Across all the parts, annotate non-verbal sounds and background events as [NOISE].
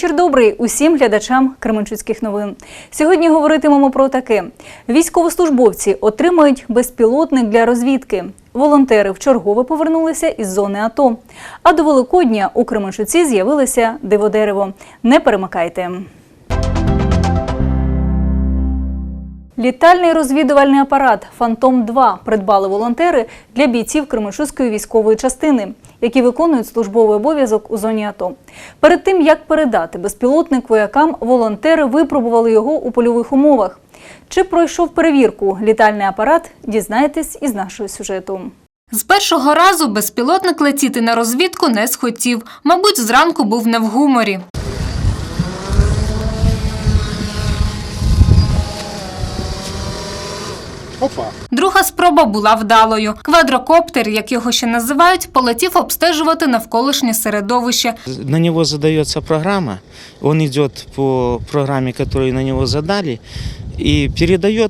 Вечір добрий усім глядачам Кременчуцьких новин. Сьогодні говоритимемо про таке: військовослужбовці отримують безпілотник для розвідки. Волонтери вчергове повернулися із зони АТО. А до Великодня у Кременчуці з'явилося диводерево. Не перемикайте. Літальний розвідувальний апарат Фантом-2 придбали волонтери для бійців Кременчуцької військової частини, які виконують службовий обов'язок у зоні АТО. Перед тим як передати безпілотник воякам, волонтери випробували його у польових умовах. Чи пройшов перевірку літальний апарат? Дізнаєтесь із нашого сюжету. З першого разу безпілотник летіти на розвідку не схотів. Мабуть, зранку був не в гуморі. Опа. Друга спроба була вдалою. Квадрокоптер, як його ще називають, полетів обстежувати навколишнє середовище. На нього задається програма, він йде по програмі, яку на нього задали, і передає,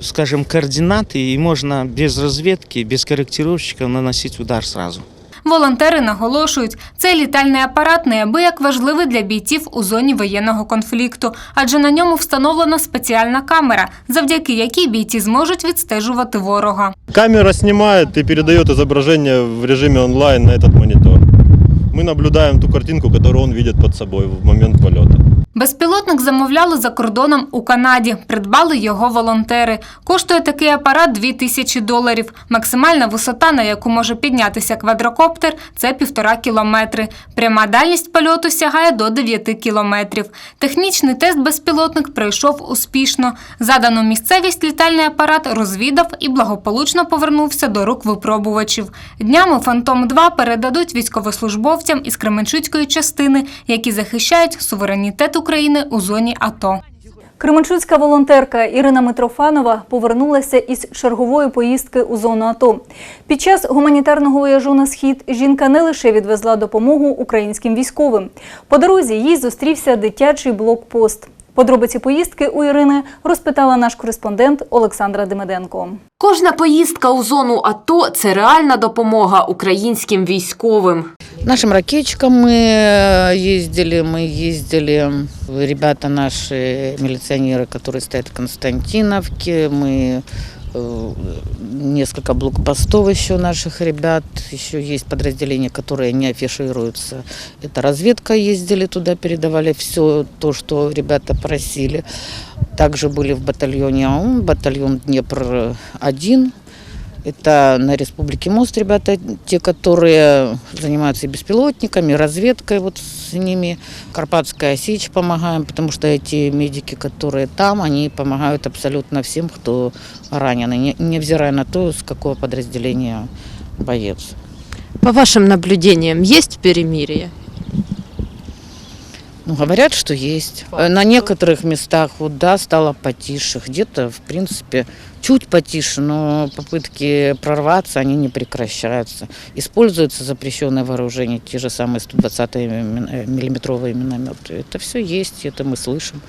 скажімо, координати, і можна без розвідки, без коректировщика наносити удар сразу. Волонтери наголошують, цей літальний апарат неабияк важливий для бійців у зоні воєнного конфлікту, адже на ньому встановлена спеціальна камера, завдяки якій бійці зможуть відстежувати ворога. Камера знімає і передає зображення в режимі онлайн на цей монітор. Ми наблюдаємо ту картинку, яку он бачить під собою в момент полета. Безпілотник замовляли за кордоном у Канаді. Придбали його волонтери. Коштує такий апарат 2 тисячі доларів. Максимальна висота, на яку може піднятися квадрокоптер, це півтора кілометри. Пряма дальність польоту сягає до 9 кілометрів. Технічний тест безпілотник пройшов успішно. Задану місцевість літальний апарат розвідав і благополучно повернувся до рук випробувачів. Днями Фантом-2 передадуть військовослужбовцям із Кременчуцької частини, які захищають суверенітет у зоні АТО. Кременчуцька волонтерка Ірина Митрофанова повернулася із чергової поїздки у зону АТО. Під час гуманітарного вояжу на схід жінка не лише відвезла допомогу українським військовим. По дорозі їй зустрівся дитячий блокпост. Подробиці поїздки у Ірини розпитала наш кореспондент Олександра Демиденко. Кожна поїздка у зону АТО – це реальна допомога українським військовим. Нашим ракетчикам мы э, ездили, мы ездили, ребята наши, милиционеры, которые стоят в Константиновке, мы э, несколько блокпостов еще наших ребят, еще есть подразделения, которые не афишируются. Это разведка ездили туда, передавали все то, что ребята просили. Также были в батальоне АУМ, батальон Днепр-1, это на Республике Мост ребята, те, которые занимаются и беспилотниками, и разведкой вот с ними. Карпатская Сечь помогаем, потому что эти медики, которые там, они помогают абсолютно всем, кто раненый, не- невзирая на то, с какого подразделения боец. По вашим наблюдениям, есть перемирие? Ну, говорят, что есть. Э, На некоторых местах, вот, да, стало потише. Где-то, в принципе, чуть потише, но попытки прорваться, они не прекращаются. Используются запрещенное вооружение, те же самые 120-миллиметровые минометы. Это все есть, это мы слышим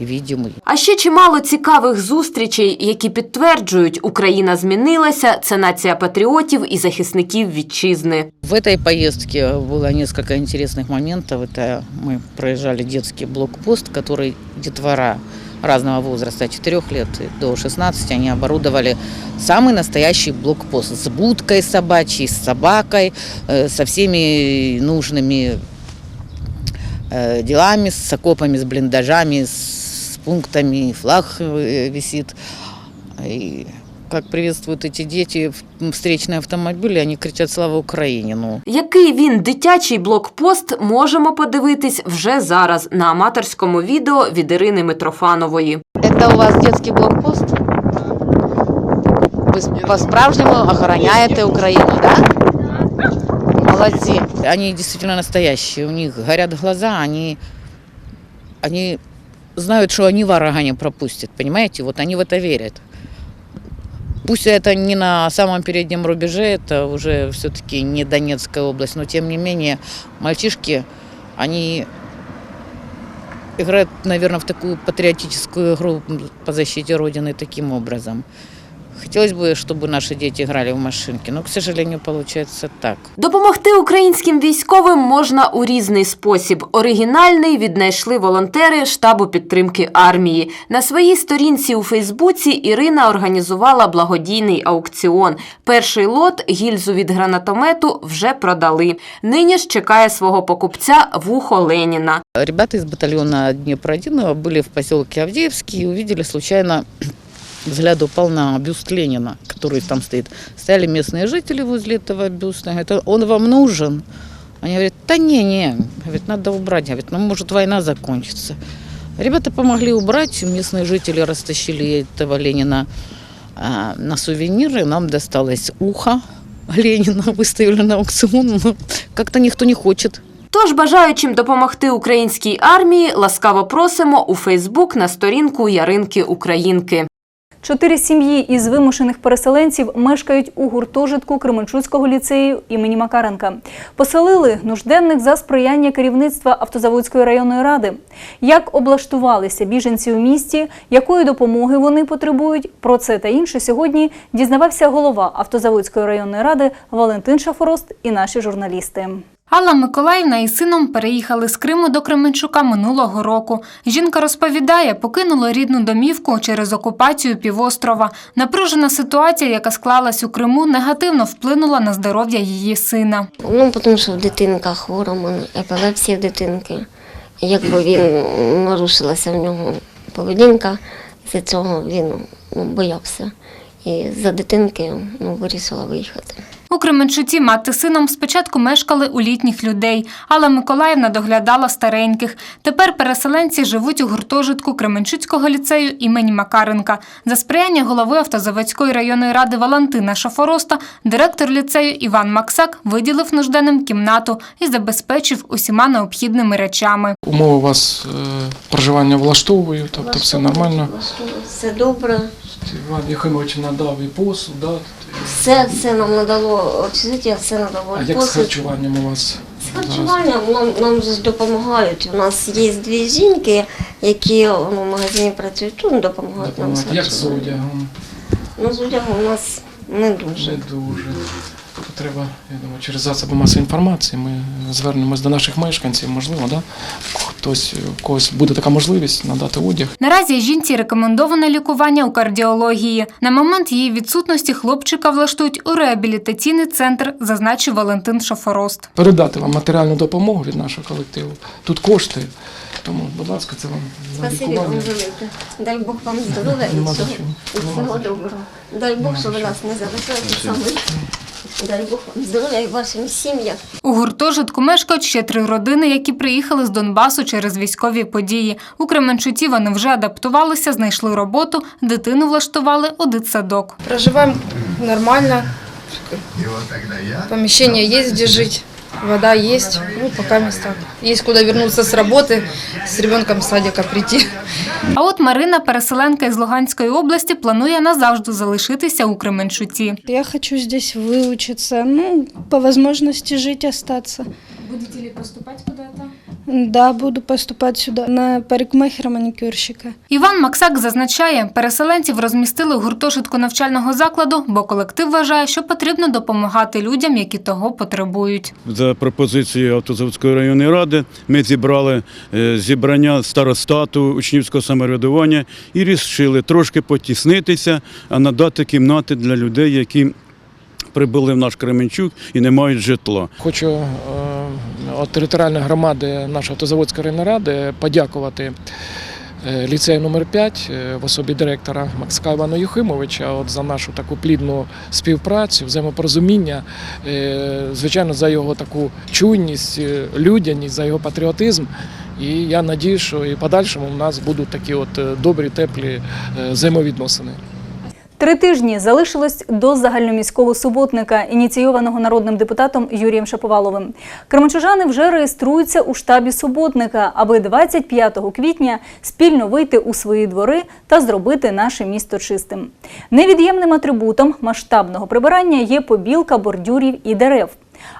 и видим. и А ще чимало цікавих зустрічей, які підтверджують, Україна змінилася, це нація патріотів і захисників вітчизни. В этой поездке было несколько интересных моментов. Это мы проезжали детский блокпост, который детвора разного возраста, от 4 лет до 16, они оборудовали самый настоящий блокпост с будкой собачьей, с собакой, э, со всеми нужными э, делами, с окопами, с блиндажами, с пунктами, флаг э, висит. И как приветствуют эти дети в- встречные автомобили, они кричат «Слава Украине!» Ну, Який він дитячий блокпост, можемо подивитись вже зараз на аматорському відео від Ірини Митрофанової. Это у вас детский блокпост? Ви с- по-справжньому охороняєте Україну, да? Молодці. Они действительно настоящие, у них горят глаза, они, они знают, что они врага не пропустят, понимаете? Вот они в это верят. Пусть это не на самом переднем рубеже, это уже все-таки не Донецкая область, но тем не менее мальчишки, они играют, наверное, в такую патриотическую игру по защите Родины таким образом. Хотелось бы, чтобы наши дети играли в машинки, но, к сожалению, получается так. Допомогти українським військовим можна у різний спосіб. Оригінальний віднайшли волонтери штабу підтримки армії. На своїй сторінці у Фейсбуці Ірина організувала благодійний аукціон. Перший лот гільзу від гранатомету вже продали. Нині ж чекає свого покупця вухо Леніна. Ребята из батальона Днепр-1 были в поселке Авдеевский и увидели случайно взгляд упал на бюст Ленина, который там стоит. Стояли местные жители возле этого бюста. Говорят, он вам нужен? Они говорят, да не, не. Говорит, надо убрать. Говорит, ну может война закончится. Ребята помогли убрать, местные жители растащили этого Ленина а, на сувениры. Нам досталось ухо Ленина, [LAUGHS] выставили на аукцион. но Как-то никто не хочет. Тож бажаючим допомогти українській армії ласкаво просимо у Фейсбук на сторінку Яринки Українки. Чотири сім'ї із вимушених переселенців мешкають у гуртожитку Кременчуцького ліцею імені Макаренка. Поселили нужденних за сприяння керівництва Автозаводської районної ради. Як облаштувалися біженці у місті, якої допомоги вони потребують, про це та інше сьогодні дізнавався голова Автозаводської районної ради Валентин Шафорост і наші журналісти. Алла Миколаївна із сином переїхали з Криму до Кременчука минулого року. Жінка розповідає, покинула рідну домівку через окупацію півострова. Напружена ситуація, яка склалась у Криму, негативно вплинула на здоров'я її сина. Ну, тому що дитинка хвора, епілепсія дитинки. Якби він нарушилася в нього поведінка, з цього він ну, боявся. І за дитинки ну, вирішила виїхати. У Кременчуці мати з сином спочатку мешкали у літніх людей, але Миколаївна доглядала стареньких. Тепер переселенці живуть у гуртожитку Кременчуцького ліцею імені Макаренка. За сприяння голови Автозаводської районної ради Валентина Шафороста директор ліцею Іван Максак виділив нужденним кімнату і забезпечив усіма необхідними речами. Умови у вас е, проживання влаштовують, тобто все нормально. Все добре. Іван Єхимович надав і посуд, да? Все, все нам надало общежиття, все надало а як з харчуванням у вас? З харчуванням нам, нам же ж допомагають. У нас є дві жінки, які ну, в магазині працюють, тут допомагають нам з Допомагати? Як з харчуванням. одягом? Ну, з одягом у нас не дуже. Не дуже. Треба, я думаю, через засоби масової інформації ми звернемось до наших мешканців, можливо, да? Хтось, у когось буде така можливість надати одяг. Наразі жінці рекомендоване лікування у кардіології. На момент її відсутності хлопчика влаштують у реабілітаційний центр, зазначив Валентин Шафорост. Передати вам матеріальну допомогу від нашого колективу. Тут кошти, тому, будь ласка, це вам на лікування. велике. Дай Бог вам здоров'я і всього, доброго. Дай Бог, що ви нас не залишаєте самі. Дай Бог вам здоров'я і вашим сім'ям. У гуртожитку мешкають ще три родини, які приїхали з Донбасу через військові події. У Кременчуті вони вже адаптувалися, знайшли роботу, дитину влаштували у дитсадок. Проживаємо нормально. Поміщення є, де жить. Вода есть. Ну, пока места. Есть куда вернуться с работы, с ребенком с садика прийти. А от Марина, переселенка із Луганської області, планує назавжди залишитися у Кременчуці. Я хочу здесь выучиться, ну, по возможности жить, остаться. Будете ли поступати куди-то? Да, буду поступать сюда на парикмахера-маникюрщика. Іван Максак зазначає, переселенців розмістили у гуртожитку навчального закладу, бо колектив вважає, що потрібно допомагати людям, які того потребують. За пропозицією Автозаводської районної ради ми зібрали е, зібрання старостату учнівського самоврядування і рішили трошки потіснитися, а надати кімнати для людей, які прибули в наш Кременчук і не мають житла. Хочу е, територіальної громади нашої автозаводської районної ради подякувати е, ліцею номер 5 е, в особі директора Максика Івана Юхимовича от за нашу таку плідну співпрацю, взаємопорозуміння, е, звичайно, за його таку чуйність, людяність, за його патріотизм. І я надію, що і подальшому у нас будуть такі от добрі, теплі взаємовідносини. Три тижні залишилось до загальноміського суботника, ініційованого народним депутатом Юрієм Шаповаловим. Кременчужани вже реєструються у штабі суботника, аби 25 квітня спільно вийти у свої двори та зробити наше місто чистим. Невід'ємним атрибутом масштабного прибирання є побілка бордюрів і дерев.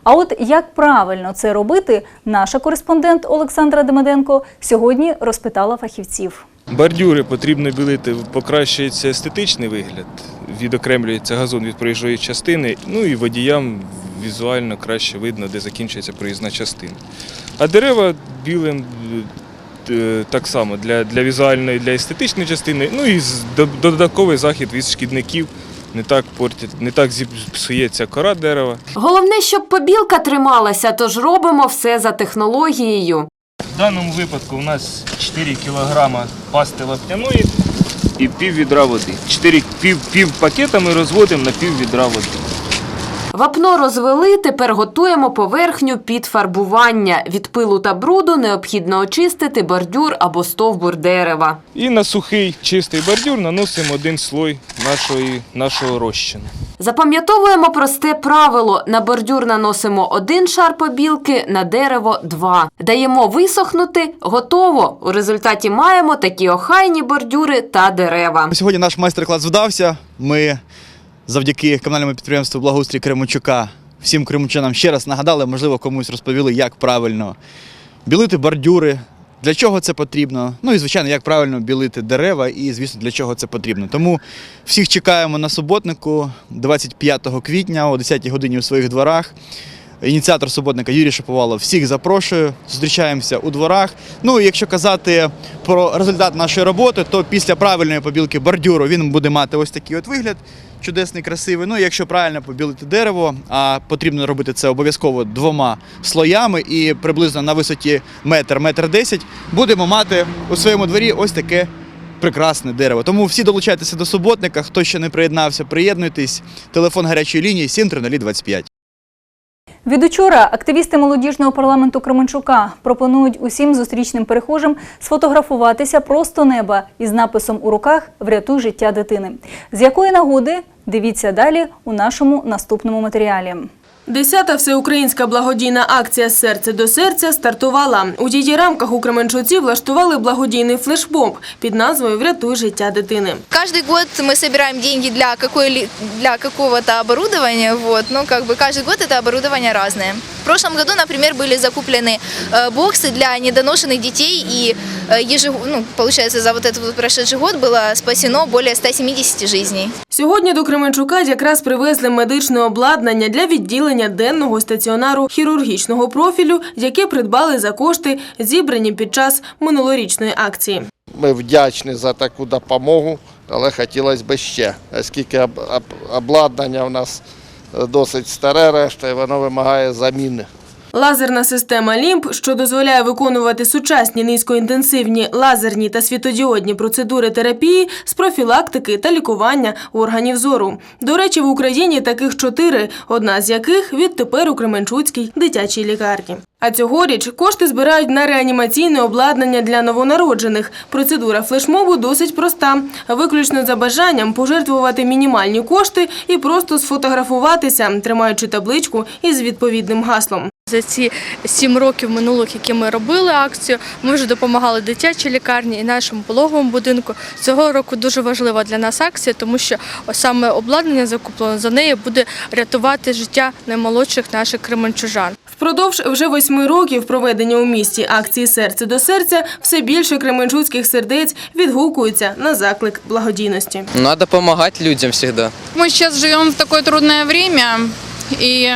А от як правильно це робити, наша кореспондент Олександра Демиденко сьогодні розпитала фахівців. Бордюри потрібно білити, покращується естетичний вигляд, відокремлюється газон від проїжджої частини, ну і водіям візуально краще видно, де закінчується проїзна частина. А дерева білим е, так само для, для візуальної, для естетичної частини, ну і додатковий захід від шкідників. Не так портять, не так зіпсується кора дерева. Головне, щоб побілка трималася, тож робимо все за технологією. В даному випадку у нас 4 кг пасти лаптяної і пів відра води. 4, пів, пів пакета ми розводимо на пів відра води. Вапно розвели, тепер готуємо поверхню під фарбування. Від пилу та бруду необхідно очистити бордюр або стовбур дерева. І на сухий чистий бордюр наносимо один слой нашої, нашого розчину. Запам'ятовуємо просте правило: на бордюр наносимо один шар побілки, на дерево два. Даємо висохнути, готово. У результаті маємо такі охайні бордюри та дерева. Сьогодні наш майстер-клас вдався. Ми завдяки комунальному підприємству Благоустрій Кременчука всім кременчанам ще раз нагадали, можливо, комусь розповіли, як правильно білити бордюри, для чого це потрібно. Ну і звичайно, як правильно білити дерева, і звісно, для чого це потрібно. Тому всіх чекаємо на суботнику 25 квітня о 10 годині у своїх дворах. Ініціатор суботника Юрій Шаповалов всіх запрошую. Зустрічаємося у дворах. Ну і якщо казати про результат нашої роботи, то після правильної побілки бордюру він буде мати ось такий от вигляд. Чудесний, красивий. Ну, якщо правильно побілити дерево, а потрібно робити це обов'язково двома слоями і приблизно на висоті метр, метр десять, будемо мати у своєму дворі ось таке прекрасне дерево. Тому всі долучайтеся до суботника. Хто ще не приєднався, приєднуйтесь. Телефон гарячої лінії 73025. Від учора активісти молодіжного парламенту Кременчука пропонують усім зустрічним перехожим сфотографуватися просто неба із написом у руках Врятуй життя дитини. З якої нагоди дивіться далі у нашому наступному матеріалі. Десята всеукраїнська благодійна акція Серце до серця стартувала. У її рамках у Кременчуці влаштували благодійний флешмоб під назвою Врятуй життя дитини. Каждый год мы собираем деньги для, какой, для какого-то оборудования, вот, но как бы каждый год это оборудование разное. В прошлом году, например, были закуплены э, боксы для недоношенных детей, и э, ежегод, ну, получается, за вот этот вот прошедший год было спасено более 170 жизней. Сьогодні до Кременчука якраз привезли медичне обладнання для відділення денного стаціонару хірургічного профілю, яке придбали за кошти, зібрані під час минулорічної акції. Ми вдячні за таку допомогу, але хотілося б ще, оскільки об- об- обладнання у нас е, досить старе решта, і воно вимагає заміни. Лазерна система LIMP, що дозволяє виконувати сучасні низькоінтенсивні лазерні та світодіодні процедури терапії з профілактики та лікування органів зору. До речі, в Україні таких чотири, одна з яких відтепер у Кременчуцькій дитячій лікарні. А цьогоріч кошти збирають на реанімаційне обладнання для новонароджених. Процедура флешмобу досить проста. Виключно за бажанням пожертвувати мінімальні кошти і просто сфотографуватися, тримаючи табличку із відповідним гаслом. За ці сім років минулих, які ми робили акцію, ми вже допомагали дитячій лікарні і нашому пологовому будинку. Цього року дуже важлива для нас акція, тому що саме обладнання закуплено за неї буде рятувати життя наймолодших наших кременчужан. Впродовж вже восьми років проведення у місті акції Серце до серця все більше кременчуцьких сердець відгукуються на заклик благодійності. Надо помогать людям всегда. Мы сейчас живем в такое трудное время, и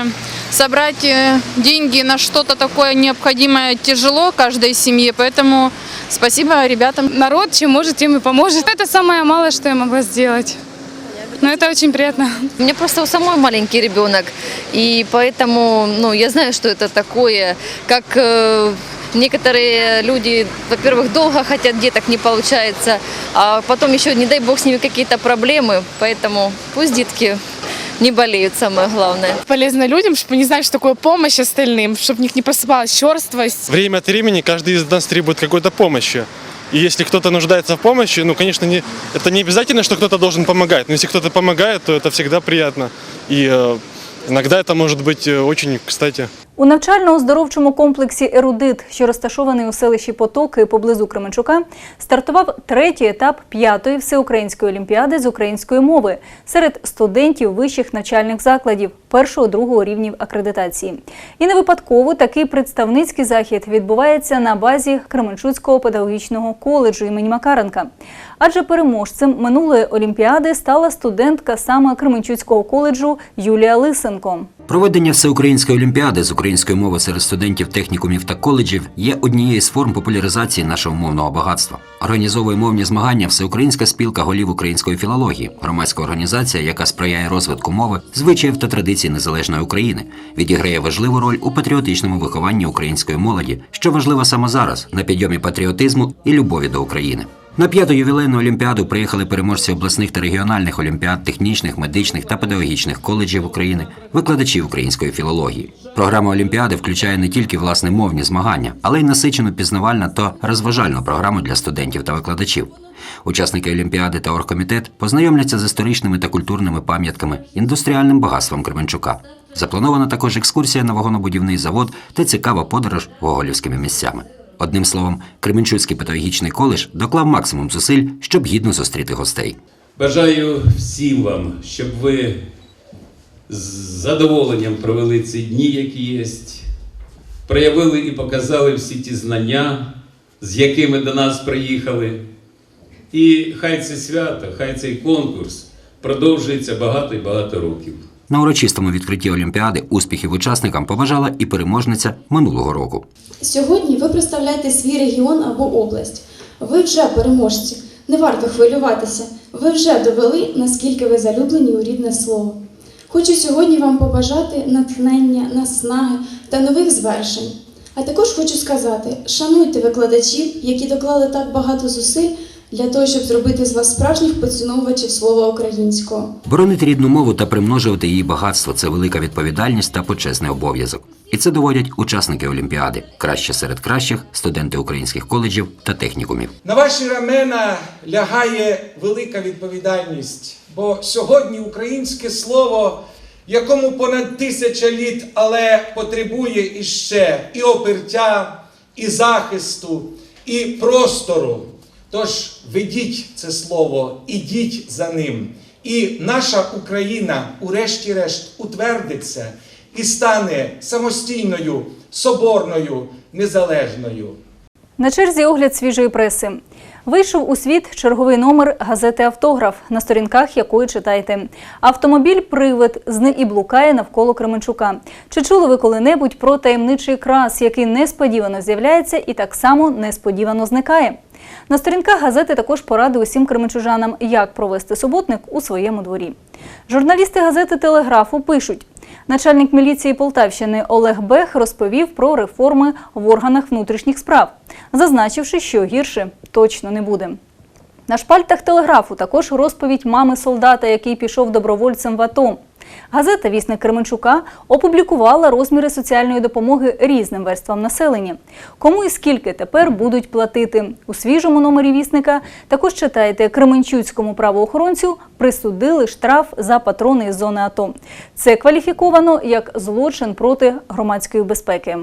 собрать э, деньги на что-то такое необходимое тяжело каждой семье, поэтому спасибо ребятам. Народ, чем может, тем и поможет. Это самое малое, что я могла сделать. Но это очень приятно. У меня просто у самой маленький ребенок, и поэтому ну, я знаю, что это такое, как э, некоторые люди, во-первых, долго хотят деток, не получается, а потом еще, не дай бог, с ними какие-то проблемы, поэтому пусть детки не болеют, самое главное. Полезно людям, чтобы они знали, что такое помощь остальным, чтобы в них не просыпалась черствость. Время от времени каждый из нас требует какой-то помощи. И если кто-то нуждается в помощи, ну, конечно, не, это не обязательно, что кто-то должен помогать. Но если кто-то помогает, то это всегда приятно. И э, иногда это может быть э, очень кстати. У навчально-оздоровчому комплексі Ерудит, що розташований у селищі Потоки поблизу Кременчука, стартував третій етап п'ятої всеукраїнської олімпіади з української мови серед студентів вищих навчальних закладів першого-другого рівнів акредитації. І не випадково такий представницький захід відбувається на базі Кременчуцького педагогічного коледжу імені Макаренка. Адже переможцем минулої олімпіади стала студентка саме Кременчуцького коледжу Юлія Лисенко. Проведення всеукраїнської олімпіади з української мови серед студентів технікумів та коледжів є однією з форм популяризації нашого мовного багатства. Організовує мовні змагання Всеукраїнська спілка голів української філології, громадська організація, яка сприяє розвитку мови, звичаїв та традицій незалежної України, відіграє важливу роль у патріотичному вихованні української молоді, що важливо саме зараз на підйомі патріотизму і любові до України. На п'яту ювілейну олімпіаду приїхали переможці обласних та регіональних олімпіад, технічних, медичних та педагогічних коледжів України, викладачі української філології. Програма олімпіади включає не тільки власне мовні змагання, але й насичену пізнавальну та розважальну програму для студентів та викладачів. Учасники олімпіади та оргкомітет познайомляться з історичними та культурними пам'ятками, індустріальним багатством Кременчука. Запланована також екскурсія на вагонобудівний завод та цікава подорож гоголівськими місцями. Одним словом, Кременчуцький педагогічний коледж доклав максимум зусиль, щоб гідно зустріти гостей. Бажаю всім вам, щоб ви з задоволенням провели ці дні, які є, проявили і показали всі ті знання, з якими до нас приїхали. І хай це свято, хай цей конкурс продовжується багато і багато років. На урочистому відкритті Олімпіади успіхів учасникам побажала і переможниця минулого року. Сьогодні ви представляєте свій регіон або область. Ви вже переможці. Не варто хвилюватися. Ви вже довели, наскільки ви залюблені у рідне слово. Хочу сьогодні вам побажати натхнення, наснаги та нових звершень. А також хочу сказати: шануйте викладачів, які доклали так багато зусиль для того, щоб зробити з вас справжніх поціновувачів слова українського. Боронити рідну мову та примножувати її багатство це велика відповідальність та почесний обов'язок. І це доводять учасники Олімпіади, краще серед кращих, студенти українських коледжів та технікумів. На ваші рамена лягає велика відповідальність, бо сьогодні українське слово, якому понад тисяча літ, але потребує іще і опертя, і захисту, і простору. Тож ведіть це слово, ідіть за ним. І наша Україна, урешті-решт, утвердиться і стане самостійною, соборною, незалежною. На черзі огляд свіжої преси. Вийшов у світ черговий номер газети Автограф, на сторінках якої читайте. Автомобіль привид зни і блукає навколо Кременчука. Чи чули ви коли-небудь про таємничий крас, який несподівано з'являється і так само несподівано зникає? На сторінках газети також поради усім кременчужанам, як провести суботник у своєму дворі. Журналісти газети Телеграфу пишуть. Начальник міліції Полтавщини Олег Бех розповів про реформи в органах внутрішніх справ, зазначивши, що гірше точно не буде. На шпальтах телеграфу також розповідь мами солдата, який пішов добровольцем в АТО. Газета Вісник Кременчука опублікувала розміри соціальної допомоги різним верствам населення. Кому і скільки тепер будуть платити? У свіжому номері вісника також читайте Кременчуцькому правоохоронцю присудили штраф за патрони із зони АТО. Це кваліфіковано як злочин проти громадської безпеки.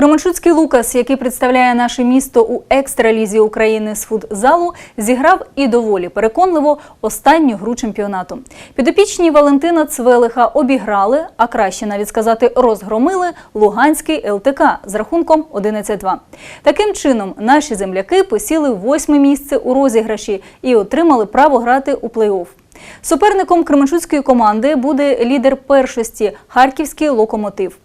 Кременчуцький Лукас, який представляє наше місто у екстралізі України з футзалу, зіграв і доволі переконливо останню гру чемпіонату. Підопічні Валентина Цвелиха обіграли, а краще навіть сказати, розгромили Луганський ЛТК з рахунком 11-2. Таким чином, наші земляки посіли восьме місце у розіграші і отримали право грати у плей-офф. Суперником Кременчуцької команди буде лідер першості Харківський локомотив.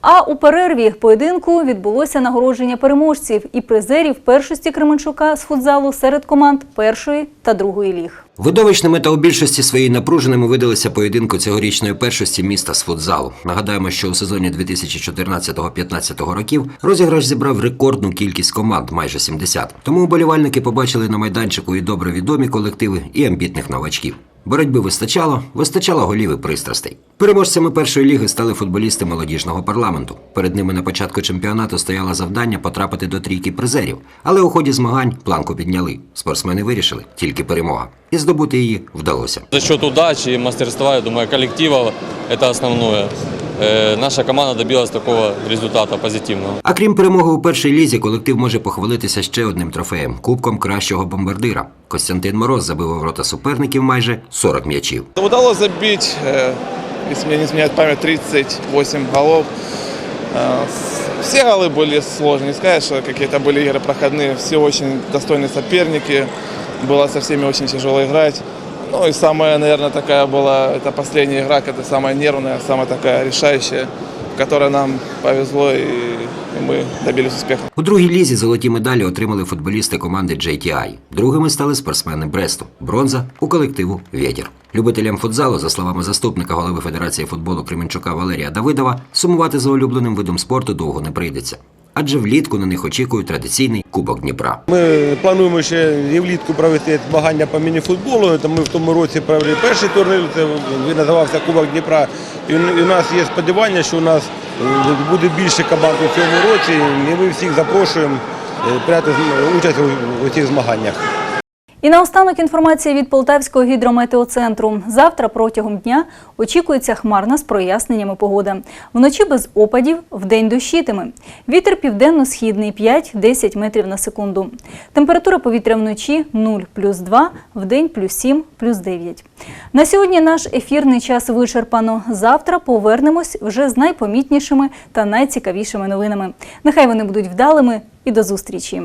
А у перерві поєдинку відбулося нагородження переможців і призерів першості Кременчука з футзалу серед команд першої та другої ліг. Видовищними та у більшості своїй напруженими видалися поєдинку цьогорічної першості міста з футзалу. Нагадаємо, що у сезоні 2014-15 років розіграш зібрав рекордну кількість команд майже 70. Тому уболівальники побачили на майданчику і добре відомі колективи, і амбітних новачків. Боротьби вистачало, вистачало голів і пристрастей. Переможцями першої ліги стали футболісти молодіжного парламенту. Перед ними на початку чемпіонату стояло завдання потрапити до трійки призерів, але у ході змагань планку підняли. Спортсмени вирішили тільки перемога, і здобути її вдалося. За счет удачі, мастерства, я думаю, колектива – це основное. Э, Наша команда добилась такого результата позитивного. А крім перемоги у першій лізі, колектив може похвалитися ще одним трофеєм кубком кращого бомбардира. Костянтин Мороз забив у ворота суперників майже 40 м'ячів. Удалось забить, э, если мне не изменяет память, 38 голов. Э, с- Все голы были сложные, не сказать, что какие-то были игры проходные, все очень достойные соперники, было со всеми очень тяжело играть. Ну и самая, наверное, такая была, это последняя игра, это самая нервная, самая такая решающая, в которой нам повезло и, и мы добились успеха. У другій лізі золоті медалі отримали футболісти команди JTI. Другими стали спортсмени Бресту. Бронза у колективу Вєтір. Любителям футзалу, за словами заступника голови Федерації футболу Кременчука Валерія Давидова, сумувати за улюбленим видом спорту довго не прийдеться. Адже влітку на них очікує традиційний Кубок Дніпра. Ми плануємо ще і влітку провести змагання по мініфутболу. Ми в тому році провели перший турнір, він називався Кубок Дніпра. І у нас є сподівання, що у нас е, буде більше команд у цьому році, і ми всіх запрошуємо е, прийняти участь у цих змаганнях. І наостанок інформація від Полтавського гідрометеоцентру. Завтра протягом дня очікується хмарна з проясненнями погода. Вночі без опадів, вдень дощитиме. Вітер південно-східний 5-10 метрів на секунду. Температура повітря вночі 0 плюс 2, вдень плюс 7 плюс 9. На сьогодні наш ефірний час вичерпано. Завтра повернемось вже з найпомітнішими та найцікавішими новинами. Нехай вони будуть вдалими і до зустрічі!